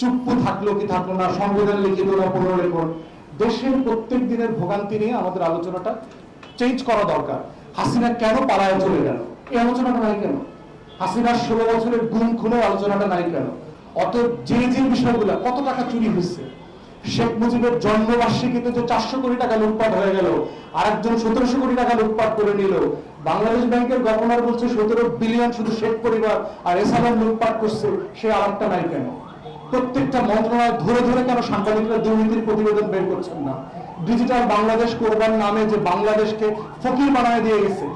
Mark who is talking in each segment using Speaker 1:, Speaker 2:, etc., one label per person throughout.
Speaker 1: চুপ্পু থাকল কি থাকল না, সংবিধান লিখিত না পুনর্লেখন দেশের প্রত্যেক দিনের ভোগান্তি নিয়ে আমাদের আলোচনাটা চেঞ্জ করা দরকার। হাসিনা কেন পালায় চলে গেল? এই আলোচনাটা নাই কেন? হাসিনার ষোলো বছরের গুম খুনের আলোচনাটা নাই কেন? অত যে যে বিষয়গুলো, কত টাকা চুরি হচ্ছে শেখ মুজিবের জন্মবার্ষিকীতে যে চারশো কোটি টাকা লুটপাট হয়ে গেল, আরেকজন সতেরোশো কোটি টাকা লুটপাট করে নিল। বাংলাদেশ ব্যাংকের গভর্নর বলছে, সতেরো বিলিয়ন শুধু শেখ পরিবার আর এসালাম লুটপাট করছে, সে আরেকটা নাই কেন? প্রত্যেকটা মন্ত্রণালয় ধরে ধরে কেন সাংবাদিকরা দুর্নীতির প্রতিবেদন বের করছেন না? ডিজিটাল বাংলাদেশ করবার নামে যে বাংলাদেশকে ফকির বানায় দিয়ে গেছে,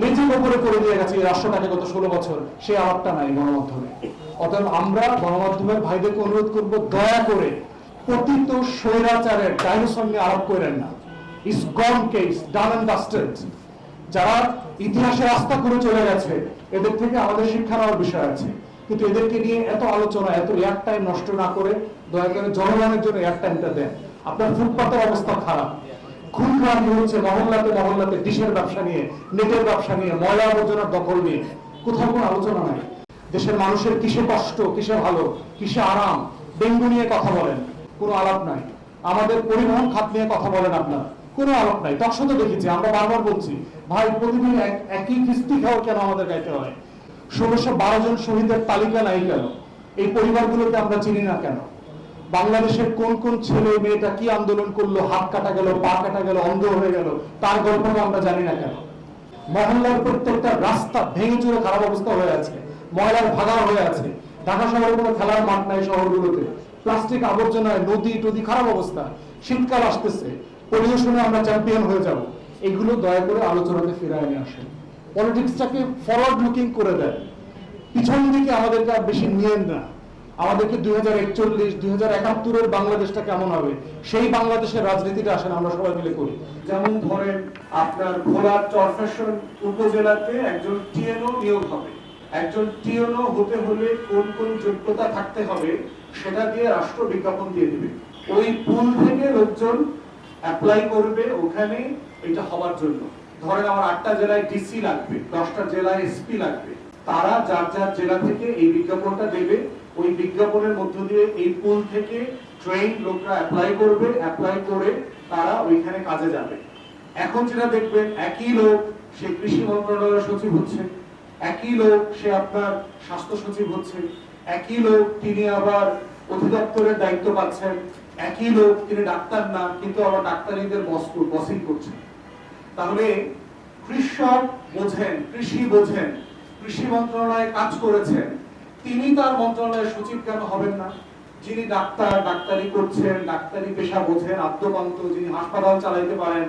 Speaker 1: লেজের উপরে করে দিয়ে গেছে এই রাষ্ট্রটাকে গত ষোলো বছর, সে আলাপটা নাই গণমাধ্যমে। অতএব আমরা গণমাধ্যমের ভাইদেরকে অনুরোধ করব, দয়া করে পতিত স্বৈরাচারের ডাইনোসর নিয়ে আলাপ করেন না। Is gone case done and dusted যারা ইতিহাসে রাস্তা করে চলে গেছে, এদের থেকে আমাদের শিক্ষা নেওয়ার বিষয় আছে। কিন্তু এদেরকে নিয়ে এত আলোচনা, এত এয়ার টাইম নষ্ট না করে দয়া করে জনগণের জন্য এয়ার টাইমটা দেন। আপনার ফুটপাতের অবস্থা খারাপ। হচ্ছে মহল্লাতে মহল্লাতে ডিশের ব্যবসা নিয়ে, নেটের ব্যবসা নিয়ে, ময়লা আবর্জনার দখল নিয়ে। কোথাও কোনো আলোচনা নাই। দেশের মানুষের কিসে কষ্ট, কিসে ভালো, কিসে আরাম? ডেঙ্গু নিয়ে কথা বলেন। কোনো আলাপ নাই। আমাদের পরিবহন খাত নিয়ে কথা বলেন আপনার। কোনো আলাপ নাই। তখন তো দেখেছি, আমরা বারবার বলছি, ভাই, প্রতিদিন এক- একই কিস্তি খাওয়া কেন আমাদের গাইতে হয়? ষোলোশো বারো জন শহীদের তালিকা নাই কেন? এই পরিবারগুলোকে আমরা চিনি না কেন? বাংলাদেশের কোন কোন ছেলে মেয়েটা কি আন্দোলন করল, হাত কাটা গেল, পা কাটা গেল, অন্ধ হয়ে গেল, তার গল্পটা আমরা জানি না কেন? মহল্লার প্রত্যেকটা রাস্তা ভেঙে চুরে খারাপ অবস্থা হয়ে আছে, ময়লার ভাগা হয়ে আছে, ঢাকা শহরে কোনো খেলার মাঠ নাই শহরগুলোতে, প্লাস্টিক আবর্জনায় নদী টদী খারাপ অবস্থা, শীতকাল আসতেছে পরিবেশনে আমরা চ্যাম্পিয়ন হয়ে যাব। এগুলো দয়া করে আলোচনাতে ফিরায় নিয়ে আসেন। পলিটিক্সটাকে ফরওয়ার্ড লুকিং করে দেয়। পিছন দিকে আমাদেরকে আর বেশি নিয়েন না। আমাদেরকে দুই হাজার একচল্লিশ, দুই হাজার একাত্তরের বাংলাদেশটা কেমন হবে? সেই বাংলাদেশের রাজনীতিটা আসেন আমরা সবাই মিলে করি।
Speaker 2: যেমন ধরেন আপনার ভোলার চরফ্যাশন উপজেলাতে একজন টিএনও নিয়োগ হবে। একজন টিএনও হতে হলে কোন কোন যোগ্যতা থাকতে হবে সেটা দিয়ে রাষ্ট্র বিজ্ঞাপন দিয়ে দেবে। ওই পুল থেকে লোকজন অ্যাপ্লাই করবে, ওখানে এটা হওয়ার জন্য। ধরেন আমার আটটা জেলায় ডিসি লাগবে, দশটা জেলায় এসপি লাগবে, তারা যার যার জেলা থেকে এই বিজ্ঞাপনটা দেবে, ওই বিজ্ঞাপনের মধ্য দিয়ে এই পুল থেকে ট্রেন লোকরা অ্যাপ্লাই করবে অ্যাপ্লাই করে তারা ওইখানে কাজে যাবে। এখন যেটা দেখবেন, একই লোক, সে কৃষি মন্ত্রণালয়ের সচিব হচ্ছে, একই লোক, সে আপনার স্বাস্থ্য সচিব হচ্ছে, একই লোক, তিনি আবার অধিদপ্তরের দায়িত্ব পাচ্ছেন, একই লোক, তিনি ডাক্তার না, কিন্তু আবার ডাক্তারিদের বস বসিং করছেন। তাহলে কৃষক বোঝেন কৃষি বোঝেন কৃষি মন্ত্রণালয়ে কাজ করেছেন তিনি তার মন্ত্রণালয়ের সচিব কেন হবেন না? যিনি ডাক্তার ডাক্তারি করছেন ডাক্তারি পেশা বোঝেন আদ্যপান্ত যিনি হাসপাতাল চালাইতে পারেন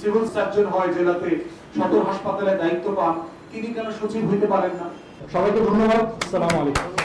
Speaker 2: সিভিল সার্জন হয় জেলাতে সদর হাসপাতালে দায়িত্ব পান তিনি কেন সচিব হইতে পারেন না?
Speaker 1: সবাইকে ধন্যবাদ। আসসালামু আলাইকুম।